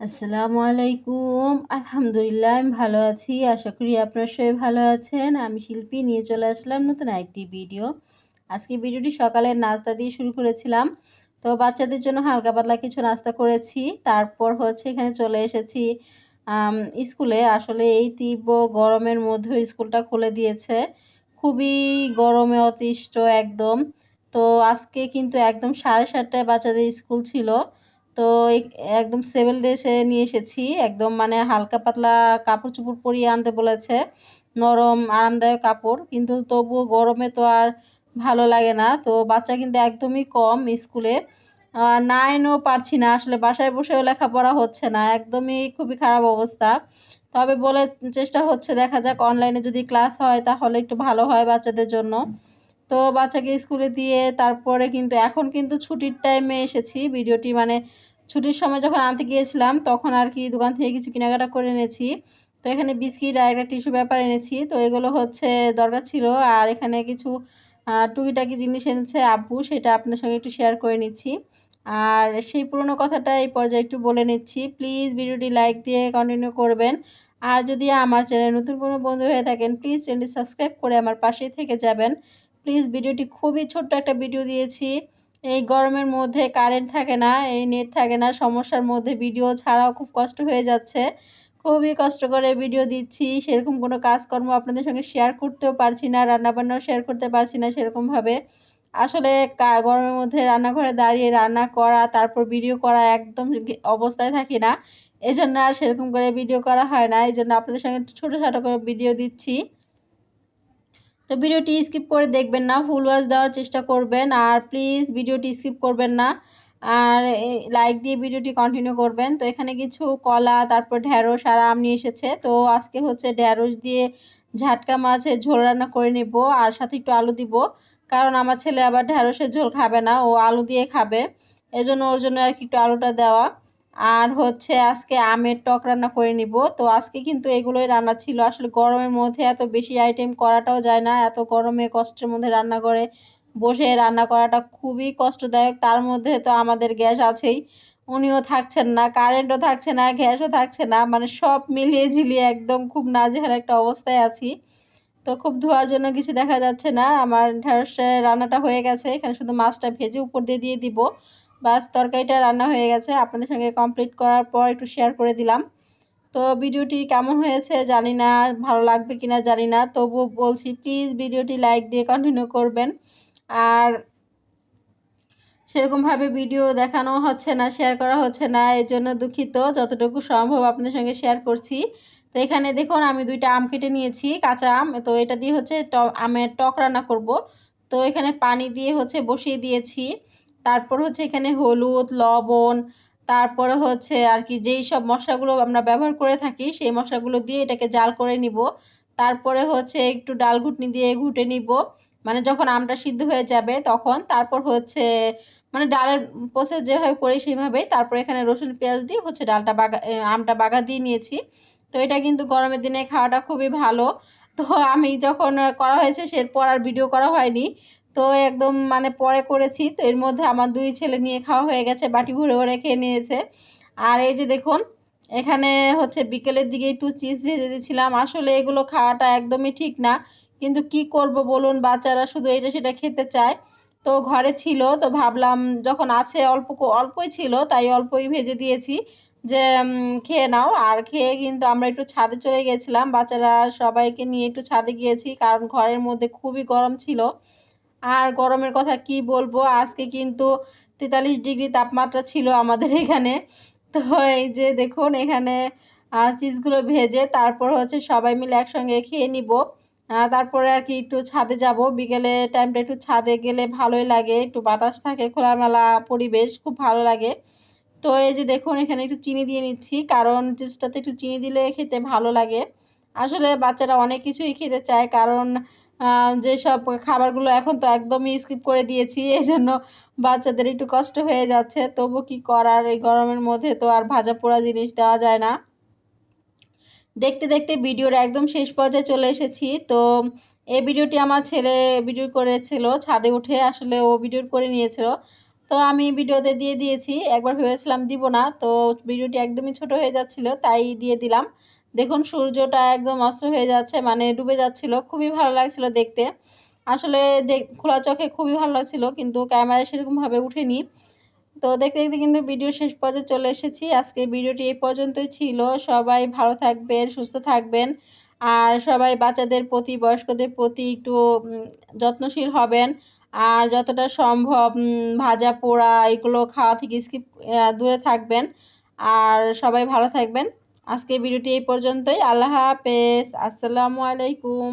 আসসালামু আলাইকুম। আলহামদুলিল্লাহ, আমি ভালো আছি। আশা করি আপনারা সবাই ভালো আছেন। আমি শিল্পী নিয়ে চলে আসলাম নতুন একটি ভিডিও। আজকে ভিডিওটি সকালের নাস্তা দিয়ে শুরু করেছিলাম। তো বাচ্চাদের জন্য হালকা পাতলা কিছু নাস্তা করেছি। তারপর হচ্ছে এখানে চলে এসেছি স্কুলে। আসলে এই তীব্র গরমের মধ্যে স্কুলটা খুলে দিয়েছে। খুবই গরমে অতিষ্ঠ একদম। তো আজকে কিন্তু একদম সাড়ে সাতটায় বাচ্চাদের স্কুল ছিল। তো একদম সেভেল ড্রেসে নিয়ে এসেছি। একদম মানে হালকা পাতলা কাপড় চোপড় পরিয়ে আনতে বলেছে। নরম, আরামদায়ক কাপড়। কিন্তু তবুও গরমে তো আর ভালো লাগে না। তো বাচ্চা কিন্তু একদমই কম স্কুলে। নাইনও পারছি না। আসলে বাসায় বসেও লেখাপড়া হচ্ছে না। একদমই খুবই খারাপ অবস্থা। তবে বলে চেষ্টা হচ্ছে দেখা যাক। অনলাইনে যদি ক্লাস হয় তাহলে একটু ভালো হয় বাচ্চাদের জন্য। তো বাচ্চাকে স্কুলে দিয়ে তারপরে কিন্তু এখন কিন্তু ছুটির টাইমে এসেছি। ভিডিওটি মানে ছুটির সময় যখন আনতে গিয়েছিলাম তখন আর কি দোকান থেকে কিছু কেনাকাটা করে এনেছি। তো এখানে বিস্কিট আর একটা টিস্যু পেপার এনেছি। তো এগুলো হচ্ছে দরকার ছিল। আর এখানে কিছু টুকিটাকি জিনিস এনেছে আব্বু, সেটা আপনার সঙ্গে একটু শেয়ার করে নিচ্ছি। আর সেই পুরনো কথাটা এই পর্যায়ে একটু বলে নিচ্ছি। প্লিজ ভিডিওটি লাইক দিয়ে কন্টিনিউ করবেন। আর যদি আমার চ্যানেল নতুন কোনো বন্ধু হয়ে থাকেন প্লিজ চ্যানেলটি সাবস্ক্রাইব করে আমার পাশেই থেকে যাবেন। প্লিজ ভিডিওটি খুবই ছোট্ট একটা ভিডিও দিয়েছি। এই গরমের মধ্যে কারেন্ট থাকে না, এই নেট থাকে না, সমস্যার মধ্যে ভিডিও ছাড়াও খুব কষ্ট হয়ে যাচ্ছে। খুবই কষ্ট করে ভিডিও দিচ্ছি, সেরকম কোনো কাজকর্ম আপনাদের সঙ্গে শেয়ার করতেও পারছি না, রান্নাবান্নাও শেয়ার করতে পারছি না সেরকমভাবে। আসলে গরমের মধ্যে রান্নাঘরে দাঁড়িয়ে রান্না করা, তারপর ভিডিও করা একদম অবস্থায় থাকি না। এজন্য আর সেরকম করে ভিডিও করা হয় না এই জন্য আপনাদের সঙ্গে ছোটো ছোটো করে ভিডিও দিচ্ছি। তো ভিডিওটি স্কিপ করে দেখবেন না, ফুল ওয়াচ দেওয়ার চেষ্টা করবেন। আর প্লিজ ভিডিওটি স্কিপ করবেন না, আর লাইক দিয়ে ভিডিওটি কন্টিনিউ করবেন। তো এখানে কিছু কলা, তারপর ঢ্যাঁড়স আর আম নিয়ে এসেছে। তো আজকে হচ্ছে ঢ্যাঁড়স দিয়ে ঝাটকা মাছের ঝোল রান্না করে নেব, আর সাথে একটু আলু দিব। কারণ আমার ছেলে আবার ঢ্যাঁড়সের ঝোল খাবে না, ও আলু দিয়ে খাবে। এজন্য ওর জন্য আর কি একটু আলুটা দেওয়া। আর হচ্ছে আজকে আমের টক রান্না করে নিব। তো আজকে কিন্তু এগুলোই রান্না ছিল। আসলে গরমের মধ্যে এত বেশি আইটেম করাটাও যায় না। এত গরমে কষ্টের মধ্যে রান্না করে বসে রান্না করাটা খুবই কষ্টদায়ক। তার মধ্যে তো আমাদের গ্যাস আছেই। উনিও থাকছেন না কারেন্টও থাকছে না, গ্যাসও থাকছে না। মানে সব মিলিয়ে ঝিলিয়ে একদম খুব নাজেহাল একটা অবস্থায় আছি। তো খুব ধোয়ার জন্য কিছু দেখা যাচ্ছে না। আমার ঢেঁড়সের রান্নাটা হয়ে গেছে। এখানে শুধু মাছটা ভেজে উপর দিয়ে দিয়ে দিব। বাস, তরকারিটা রান্না হয়ে গেছে। আপনাদের সঙ্গে কমপ্লিট করার পর একটু শেয়ার করে দিলাম। তো ভিডিওটি কেমন হয়েছে জানি না, ভালো লাগবে কিনা জানি না। তবু বলছি প্লিজ ভিডিওটি লাইক দিয়ে কন্টিনিউ করবেন। আর সেরকমভাবে ভিডিও দেখানো হচ্ছে না শেয়ার করা হচ্ছে না, এই জন্য দুঃখিত। যতটুকু সম্ভব আপনাদের সঙ্গে শেয়ার করছি। তো এখানে দেখুন, আমি দুইটা আম কেটে নিয়েছি, কাঁচা আম। তো এটা দিয়ে হচ্ছে আমের টক রান্না করব। তো এখানে পানি দিয়ে হচ্ছে বসিয়ে দিয়েছি। তারপর হচ্ছে এখানে হলুদ, লবণ, তারপরে হচ্ছে আর কি যেই সব মশলাগুলো আমরা ব্যবহার করে থাকি, সেই মশলাগুলো দিয়ে এটাকে জাল করে নিব। তারপরে হচ্ছে একটু ডাল ঘুটনি দিয়ে ঘুটে নিব। মানে যখন আমটা সিদ্ধ হয়ে যাবে তখন তারপর হচ্ছে মানে ডালের প্রসেস যেভাবে করি সেইভাবেই তারপর এখানে রসুন, পেঁয়াজ দিয়ে হচ্ছে ডালটা বাগা আমটা বাগা দিয়ে নিয়েছি। তো এটা কিন্তু গরমের দিনে খাওয়াটা খুবই ভালো। তো আমি যখন করা হয়েছে সেরপর আর ভিডিও করা হয়নি। তো একদম মানে পরে করেছি। তো এর মধ্যে আমার দুই ছেলে নিয়ে খাওয়া হয়ে গেছে, বাটি ভরে ভরে খেয়ে নিয়েছে। আর এই যে দেখুন, এখানে হচ্ছে বিকেলের দিকে একটু চিজ ভেজে দিয়েছিলাম। আসলে এগুলো খাওয়াটা একদমই ঠিক না। কিন্তু কি করব বলুন, বাচ্চারা শুধু এটা সেটা খেতে চায়। তো ঘরে ছিল, তো ভাবলাম যখন আছে অল্প অল্পই ছিল, তাই অল্পই ভেজে দিয়েছি যে খেয়ে নাও। আর খেয়ে কিন্তু আমরা একটু ছাদে চলে গেছিলাম। বাচ্চারা সবাইকে নিয়ে একটু ছাদে গিয়েছি, কারণ ঘরের মধ্যে খুবই গরম ছিল। আর গরমের কথা কি বলব? আজকে কিন্তু তেতাল্লিশ ডিগ্রি তাপমাত্রা ছিল আমাদের এখানে। তো এই যে দেখুন, এখানে চিপসগুলো ভেজে তারপর হচ্ছে সবাই মিলে একসঙ্গে খেয়ে নিব। তারপরে আর কি একটু ছাদে যাব। বিকেলে টাইমটা একটু ছাদে গেলে ভালোই লাগে। একটু বাতাস থাকে, খোলামেলা পরিবেশ, খুব ভালো লাগে। তো এই যে দেখুন, এখানে একটু চিনি দিয়ে নিচ্ছি। কারণ চিপসটাতে একটু চিনি দিলে খেতে ভালো লাগে। আসলে বাচ্চারা অনেক কিছুই খেতে চায়। কারণ যেসব খাবারগুলো এখন তো একদমই স্কিপ করে দিয়েছি এই জন্য বাচ্চাদের একটু কষ্ট হয়ে যাচ্ছে। তবু কি করার? এই গরমের মধ্যে তো আর ভাজা পোড়া জিনিস দেওয়া যায় না। দেখতে দেখতে ভিডিওর একদম শেষ পর্যায়ে চলে এসেছি। তো এই ভিডিওটি আমার ছেলে ভিডিও করেছিল, ছাদে উঠে আসলে ও ভিডিও করে নিয়েছিল। তো আমি ভিডিওতে দিয়ে দিয়েছি, একবার ভেবেছিলাম দিব না। তো ভিডিওটি একদমই ছোট হয়ে যাচ্ছিল, তাই দিয়ে দিলাম। দেখুন, সূর্যটা একদম অস্ত হয়ে যাচ্ছে মানে ডুবে যাচ্ছিল। খুবই ভালো লাগছিল দেখতে। আসলে দেখ, খোলা চোখে খুবই ভালো লাগছিল, কিন্তু ক্যামেরায় সেরকমভাবে উঠেনি। তো দেখতে দেখতে কিন্তু ভিডিও শেষ পর্যায়ে চলে এসেছি। আজকে ভিডিওটি এই পর্যন্তই ছিল। সবাই ভালো থাকবেন, সুস্থ থাকবেন। আর সবাই বাচ্চাদের প্রতি, বয়স্কদের প্রতি একটু যত্নশীল হবেন। আর যতটা সম্ভব ভাজা পোড়া এগুলো খাওয়া থেকে স্কিপ দূরে থাকবেন। আর সবাই ভালো থাকবেন। আজকে ভিডিওটি এই পর্যন্তই। আল্লাহ হাফেজ। আসসালামু আলাইকুম।